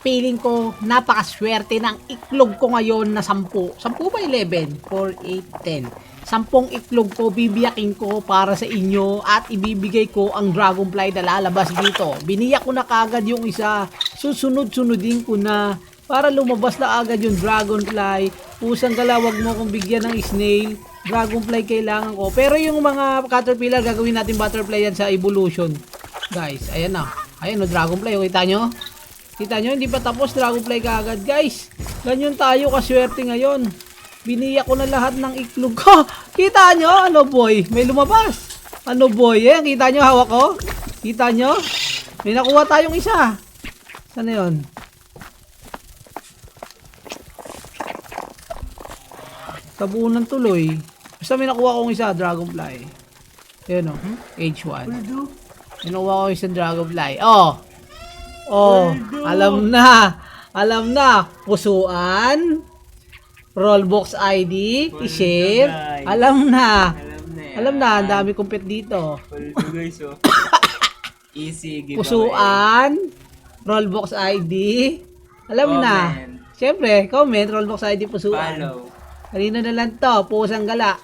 feeling ko napakaswerte ng iklog ko ngayon na 10. 10 ba 11? 4, 8, 10. Sampung iklog ko, bibiyakin ko para sa inyo at ibibigay ko ang dragonfly na lalabas dito. Biniyak ko na kagad yung isa. Susunod-sunodin ko na para lumabas na agad yung dragonfly. Pusang galawag mo kung bigyan ng snail. Dragonfly kailangan ko. Pero yung mga caterpillar, gagawin natin butterfly yan sa evolution. Guys, ayan na. Ayan o, dragonfly. Kita nyo? Kita nyo, hindi pa tapos dragonfly kagad. Guys, ganyan tayo kaswerte ngayon. Biniyak ko na lahat ng iklog ko. Kita nyo? Ano boy? May lumabas. Ano boy? Eh, kita nyo hawak ko? Kita nyo? May nakuha tayong isa. Saan na yun? Tabunan tuloy. Basta may nakuha kong isa, dragonfly. Ayun o, H1. May nakuha ko isang dragonfly. Oh! Oh, alam na. Alam na. Pusuan. Rollbox ID. I-share. Alam na. Alam na ang dami kong pet dito. Ito guys, oh. Easy giveaway. Pusuan. Rollbox ID. Alam na. Siyempre, comment, Rollbox ID, pusuan. Follow. Kanina na lang to, pusang gala.